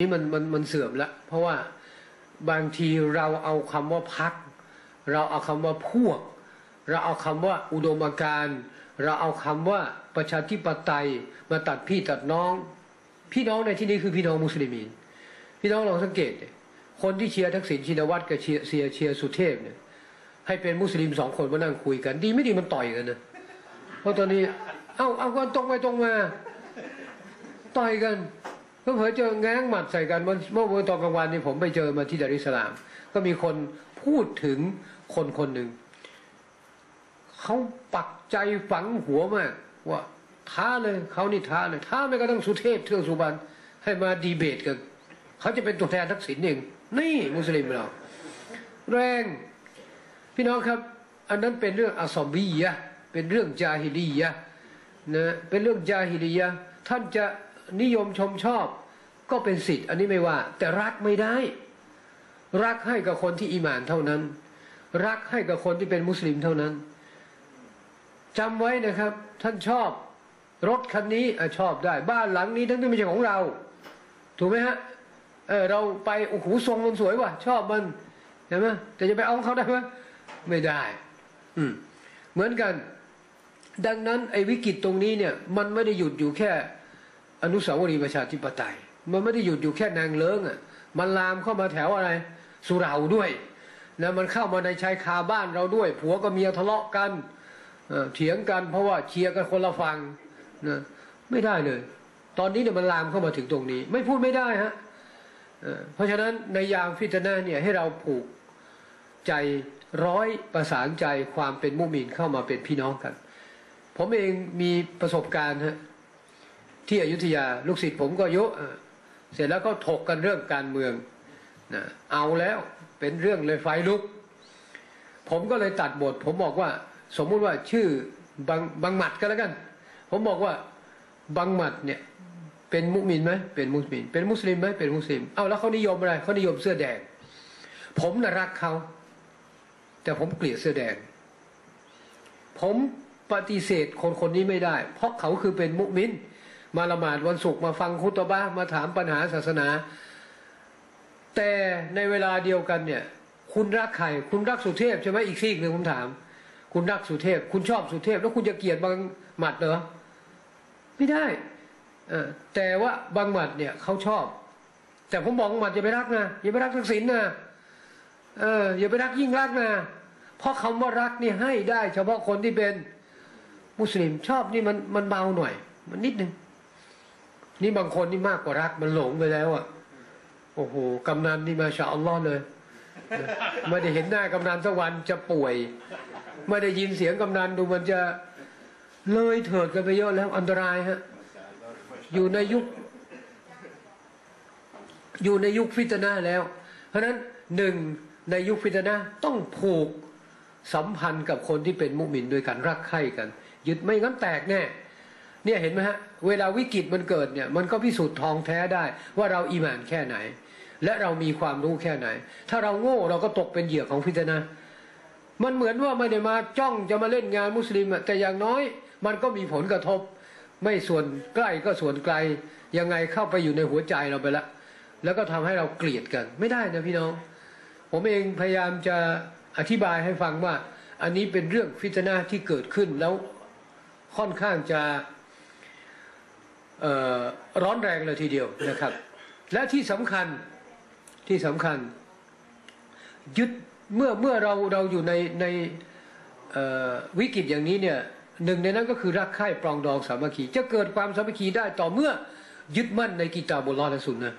นี่มันมันมันเสื่อมละเพราะว่าบางทีเราเอาคำว่าพัก เราเอาคำว่าพวก เราเอาคำว่าอุดมการณ์เราเอาคำว่าประชาธิปไตยมาตัดพี่ตัดน้อง พี่น้องในที่นี้คือพี่น้องมุสลิมีนพี่น้องลองสังเกต คนที่เชียร์ทักษิณชินวัตรกับเชียร์เชียร์เชียร์สุเทพเนี่ยให้เป็นมุสลิมสองคนมานั่งคุยกัน ดีไม่ดีมันต่อยกันนะเพราะตอนนี้ เอาเอากันตรงไปตรงมา ต่อยกัน ก็เผลอเจอแง้งหมัดใส่กันเมื่อวันตอนกลางวันนี่ผมไปเจอมาที่ดาริสลาม ก็มีคนพูดถึงคนคนหนึ่งเขาปักใจฝังหัวมากว่าท้าเลยเขานี่ท้าเลยท้าไม่กระทั่งสุเทพเทือกสุบรรณให้มาดีเบตกันเขาจะเป็นตัวแทนทักษิณเองนี่มุสลิมเราแรง พี่น้องครับ อันนั้นเป็นเรื่องอัสอบียะเป็นเรื่องจาฮิลียะนะเป็นเรื่องจาฮิลียะท่านจะ นิยมชมชอบ ก็เป็นสิทธิ์อันนี้ไม่ว่า แต่รักไม่ได้ รักให้กับคนที่อีหมานเท่านั้น รักให้กับคนที่เป็นมุสลิมเท่านั้นจำไว้นะครับ ท่านชอบ รถคันนี้อชอบได้ บ้านหลังนี้ทั้งที่ไม่ใช่ของเรา ถูกไหมฮะเออเราไปโอ้โหทรงมันสวยว่ะชอบมันเห็นไหมแต่จะไปเอาเขาได้ไหมไม่ได้ อืม เหมือนกัน ดังนั้นไอ้วิกฤตตรงนี้เนี่ย มันไม่ได้หยุดอยู่แค่ อนุสาวรีย์ประชาธิปไตย มันไม่ได้หยุดอยู่แค่นางเลิ้งอะ มันลามเข้ามาแถวอะไร สุเหราด้วยนะมันเข้ามาในชายคาบ้านเราด้วย ผัวกับเมียทะเลาะกันเถียงกันเพราะว่าเชียร์กันคนละฟังนะไม่ได้เลย ตอนนี้เนี่ยมันลามเข้ามาถึงตรงนี้ ไม่พูดไม่ได้ฮะเอ่อเพราะฉะนั้นในยามฟิตนาเนี่ยให้เราผูกใจร้อยประสานใจความเป็นมุมินเข้ามาเป็นพี่น้องกัน ผมเองมีประสบการณ์ฮะ ที่อยุธยา ลูกศิษย์ผมก็เยอะเสร็จแล้วก็ถกกันเรื่องการเมืองนะเอาแล้วเป็นเรื่องเลยไฟลุก ผมก็เลยตัดบท ผมบอกว่า สมมุติว่าชื่อบังบังหมัดก็แล้วกัน ผมบอกว่าบังหมัดเนี่ย เป็นมุสลิมไหมเป็นมุสลิม เป็นมุสลิมไหมเป็นมุสลิมเอาแล้วเขานิยมอะไรเขานิยมเสื้อแดง ผมน่ะรักเขาแต่ผมเกลียดเสื้อแดง ผมปฏิเสธคนคนนี้ไม่ได้ เพราะเขาคือเป็นมุมิม มาละหมาดวันศุกร์มาฟังคุตบะห์มาถามปัญหาศาสนา แต่ในเวลาเดียวกันเนี่ย คุณรักใครคุณรักสุเทพใช่ไหมอีกซีกหนึ่งผมถาม คุณรักสุเทพ คุณชอบสุเทพ แล้วคุณจะเกลียดบางหมัดเหรอไม่ได้อแต่ว่าบางหมัดเนี่ยเขาชอบ แต่ผมบอกหมัดอย่าไปรักนะอย่าไปรักทักษิณนะเอออย่าไปรักยิ่งรักนะเพราะคำว่ารักนี่ให้ได้ เฉพาะคนที่เป็นมุสลิมชอบนี่มันมันเบาหน่อย มันนิดนึง นี่บางคนนี่มากกว่ารักมันหลงไปแล้วอะโอ้โหกำนันนี่มาชาอัลลอฮ์เลยไม่ได้เห็นหน้ากำนันสักวันจะป่วย ไม่ได้ยินเสียงกำนันดูมันจะเลยเถิดกันไปเยอะแล้วอันตรายฮะอยู่ในยุค อยู่ในยุคฟิตนาแล้ว เพราะนั้นหนึ่งในยุคฟิตนาต้องผูกสัมพันธ์กับคนที่เป็นมุมินด้วยกันรักใคร่กัน ยึดไม่งั้นแตกแน่ เนี่ยเห็นไหมฮะเวลาวิกฤตมันเกิดเนี่ยมันก็พิสูจน์ทองแท้ได้ว่าเราอีหมานแค่ไหน และเรามีความรู้แค่ไหน ถ้าเราโง่เราก็ตกเป็นเหยื่อของฟิตนะมันเหมือนว่าไม่ได้มาจ้องจะมาเล่นงานมุสลิมแต่อย่างน้อย มันก็มีผลกระทบ ไม่ส่วนใกล้ก็ส่วนไกล ยังไงเข้าไปอยู่ในหัวใจเราไปละ แล้วก็ทำให้เราเกลียดกัน ไม่ได้นะพี่น้อง ผมเองพยายามจะอธิบายให้ฟังว่า อันนี้เป็นเรื่องฟิตนาที่เกิดขึ้นแล้วค่อนข้างจะ ร้อนแรงเลยทีเดียวนะครับ และที่สำคัญที่สำคัญ ยึดเมื่อเมื่อเราเราอยู่ในในเอ่อวิกฤตอย่างนี้เนี่ยหนึ่งในนั้นก็คือรักใคร่ปรองดองสามัคคีจะเกิดความสามัคคีได้ต่อเมื่อยึดมั่นในกีตาบุลลอฮ์และสุนนะห์